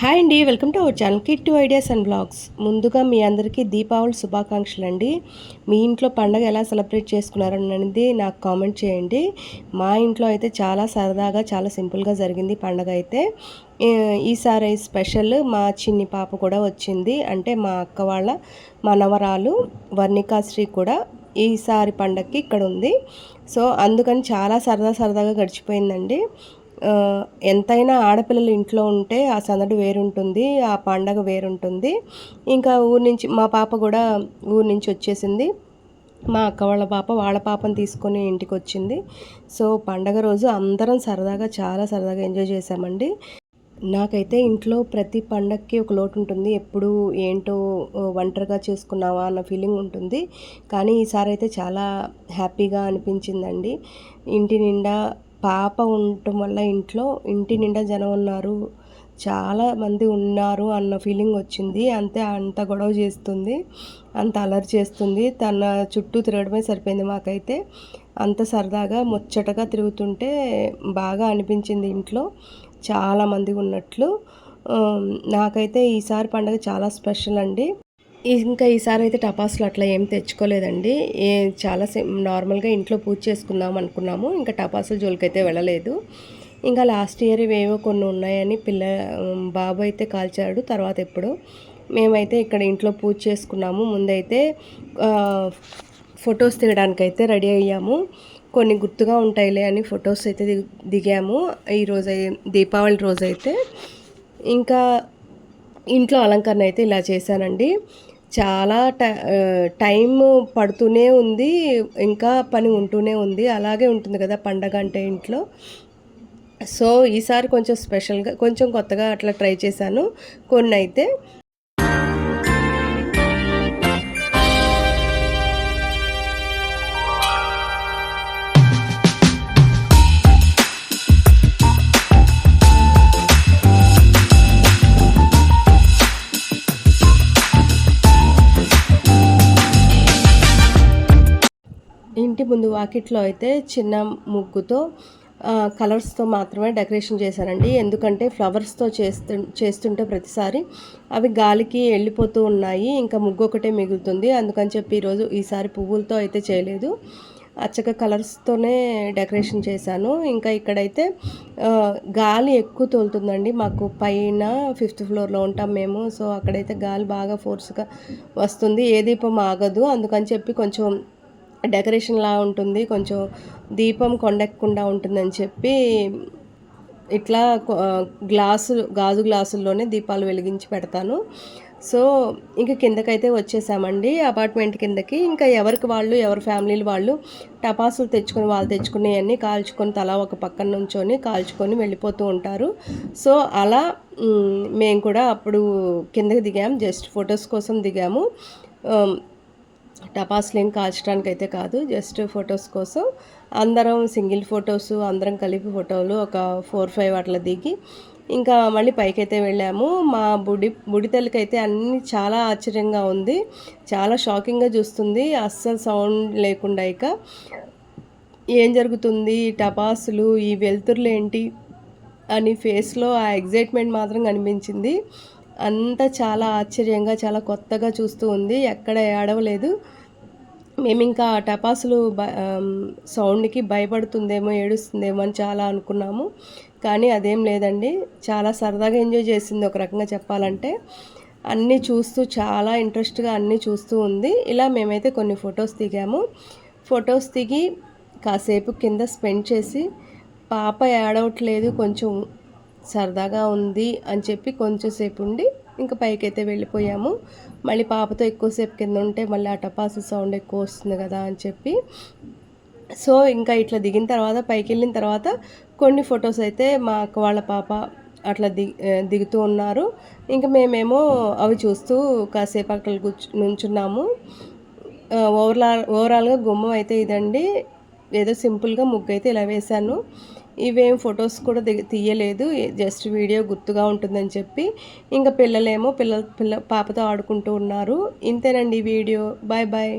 Hi అండి welcome to our channel kit to ideas and blogs ముందుగా మీ అందరికీ దీపావళి శుభాకాంక్షలు అండి మీ ఇంట్లో పండగ ఎలా సెలబ్రేట్ చేసుకున్నారనేది నాకు కామెంట్ చేయండి. మా ఇంట్లో అయితే చాలా సరదాగా చాలా సింపుల్గా జరిగింది పండగ అయితే. ఈసారి స్పెషల్ మా చిన్ని పాప కూడా వచ్చింది. అంటే మా అక్క వాళ్ళ మనవరాలు వర్ణికాశ్రీ కూడా ఈసారి పండగకి ఇక్కడ ఉంది. సో అందుకని చాలా సరదా సరదాగా గడిచిపోయిందండి. ఎంతైనా ఆడపిల్లలు ఇంట్లో ఉంటే ఆ సందడి వేరుంటుంది ఆ పండగ వేరుంటుంది. ఇంకా ఊరి నుంచి మా పాప కూడా ఊరి నుంచి వచ్చేసింది. మా అక్క వాళ్ళ పాప వాళ్ళ పాపను తీసుకొని ఇంటికి వచ్చింది. సో పండగ రోజు అందరం సరదాగా చాలా సరదాగా ఎంజాయ్ చేసామండి నాకైతే ఇంట్లో ప్రతి పండగకి ఒక లోటు ఉంటుంది. ఎప్పుడు ఏంటో ఒంటరిగా చేసుకున్నావా అన్న ఫీలింగ్ ఉంటుంది. కానీ ఈసారి అయితే చాలా హ్యాపీగా అనిపించిందండి. ఇంటి నిండా పాప ఉండటం వల్ల ఇంట్లో ఇంటి నిండా జనం ఉన్నారు. చాలా మంది ఉన్నారు అన్న ఫీలింగ్ వచ్చింది. అంతే అంత గొడవ చేస్తుంది. అంత అలరి చేస్తుంది. తన చుట్టూ తిరగడమే సరిపోయింది మాకైతే. అంత సరదాగా ముచ్చటగా తిరుగుతుంటే బాగా అనిపించింది ఇంట్లో. చాలామంది ఉన్నట్లు. నాకైతే ఈసారి పండగ చాలా స్పెషల్ అండి. ఇంకా ఈసారి అయితే టపాసులు అట్లా ఏం తెచ్చుకోలేదండి. ఏ చాలా నార్మల్గా ఇంట్లో పూజ చేసుకుందాం అనుకున్నాము. ఇంకా టపాసుల జోలికైతే వెళ్ళలేదు. ఇంకా లాస్ట్ ఇయర్ ఇవేవో కొన్ని ఉన్నాయని పిల్ల బాబు అయితే కాల్చాడు. తర్వాత ఎప్పుడు మేమైతే ఇక్కడ ఇంట్లో పూజ చేసుకున్నాము. ముందైతే ఫొటోస్ దిగడానికైతే రెడీ అయ్యాము. కొన్ని గుర్తుగా ఉంటాయిలే అని ఫొటోస్ అయితే దిగాము. ఈరోజు దీపావళి రోజు అయితే ఇంకా ఇంట్లో అలంకరణ అయితే ఇలా చేశానండి. చాలా టైం పడుతూనే ఉంది ఇంకా పని ఉంటూనే ఉంది. అలాగే ఉంటుంది కదా పండగ అంటే ఇంట్లో. సో ఈసారి కొంచెం స్పెషల్గా కొంచెం కొత్తగా అట్లా ట్రై చేశాను. కొన్ని అయితే ముందు వాకిట్లో అయితే చిన్న ముగ్గుతో కలర్స్తో మాత్రమే డెకరేషన్ చేశానండి ఎందుకంటే ఫ్లవర్స్తో చేస్తు చేస్తుంటే ప్రతిసారి అవి గాలికి వెళ్ళిపోతూ ఉన్నాయి. ఇంకా ముగ్గు ఒకటే మిగులుతుంది. అందుకని చెప్పి ఈరోజు ఈసారి పువ్వులతో అయితే చేయలేదు. అచ్చక కలర్స్తోనే డెకరేషన్ చేశాను. ఇంకా ఇక్కడైతే గాలి ఎక్కువ తోలుతుందండి. మాకు పైన ఫిఫ్త్ ఫ్లోర్లో ఉంటాం మేము. సో అక్కడైతే గాలి బాగా ఫోర్స్గా వస్తుంది. ఏ దీపం ఆగదు. అందుకని చెప్పి కొంచెం డెకరేషన్లా ఉంటుంది. కొంచెం దీపం కొండెక్కకుండా ఉంటుందని చెప్పి ఇట్లా గ్లాసు గాజు గ్లాసుల్లోనే దీపాలు వెలిగించి పెడతాను. సో ఇంక కిందకైతే వచ్చేసామండి. అపార్ట్మెంట్ కిందకి ఇంకా ఎవరికి వాళ్ళు ఎవరి ఫ్యామిలీలు వాళ్ళు టపాసులు తెచ్చుకొని వాళ్ళు తెచ్చుకునేవన్నీ కాల్చుకొని తలా ఒక పక్కన నుంచొని కాల్చుకొని వెళ్ళిపోతూ ఉంటారు. సో అలా మేము కూడా అప్పుడు కిందకి దిగాము జస్ట్ ఫొటోస్ కోసం దిగాము. టపాసులు ఏం కాల్చడానికి అయితే కాదు జస్ట్ ఫొటోస్ కోసం. అందరం సింగిల్ ఫొటోస్ అందరం కలిపి ఫోటోలు ఒక ఫోర్ ఫైవ్ అట్లా దిగి ఇంకా మళ్ళీ పైకైతే వెళ్ళాము. మా బుడి బుడితెలకైతే అన్నీ చాలా ఆశ్చర్యంగా ఉంది. చాలా షాకింగ్గా చూస్తుంది. అస్సలు సౌండ్ లేకుండా ఇక ఏం జరుగుతుంది టపాసులు ఈ వెలుతురులు ఏంటి అని ఫేస్లో ఆ ఎగ్జైట్మెంట్ మాత్రం కనిపించింది. అంతా చాలా ఆశ్చర్యంగా చాలా కొత్తగా చూస్తూ ఉంది. ఎక్కడ ఏడవలేదు. మేము ఇంకా టపాసులు సౌండ్కి భయపడుతుందేమో ఏడుస్తుందేమో అని చాలా అనుకున్నాము. కానీ అదేం లేదండి. చాలా సరదాగా ఎంజాయ్ చేసింది ఒక రకంగా చెప్పాలంటే. అన్నీ చూస్తూ చాలా ఇంట్రెస్ట్గా అన్నీ చూస్తూ ఉంది. ఇలా మేమైతే కొన్ని ఫొటోస్ దిగాము. ఫొటోస్ దిగి కాసేపు కింద స్పెండ్ చేసి పాప ఏడవట్లేదు కొంచెం సరదాగా ఉంది అని చెప్పి కొంచెం సేపు ఉండి ఇంకా పైకైతే వెళ్ళిపోయాము. మళ్ళీ పాపతో ఎక్కువసేపు కింద ఉంటే మళ్ళీ ఆ టపాసు సౌండ్ ఎక్కువ వస్తుంది కదా అని చెప్పి. సో ఇంకా ఇట్లా దిగిన తర్వాత పైకి వెళ్ళిన తర్వాత కొన్ని ఫొటోస్ అయితే మా అక్క వాళ్ళ పాప అట్లా ది దిగుతూ ఉన్నారు. ఇంకా మేమేమో అవి చూస్తూ కాసేపు అక్కడ కూర్చు నుంచున్నాము. ఓవరాల్ ఓవరాల్గా గుమ్మం అయితే ఇదండి. ఏదో సింపుల్గా ముగ్గు అయితే ఇలా వేశాను. ఇవేం ఫొటోస్ కూడా తీయలేదు. జస్ట్ వీడియో గుర్తుగా ఉంటుందని చెప్పి ఇంకా పిల్లలేమో పిల్లల పిల్ల పాపతో ఆడుకుంటూ ఉన్నారు. ఇంతేనండి వీడియో. Bye bye.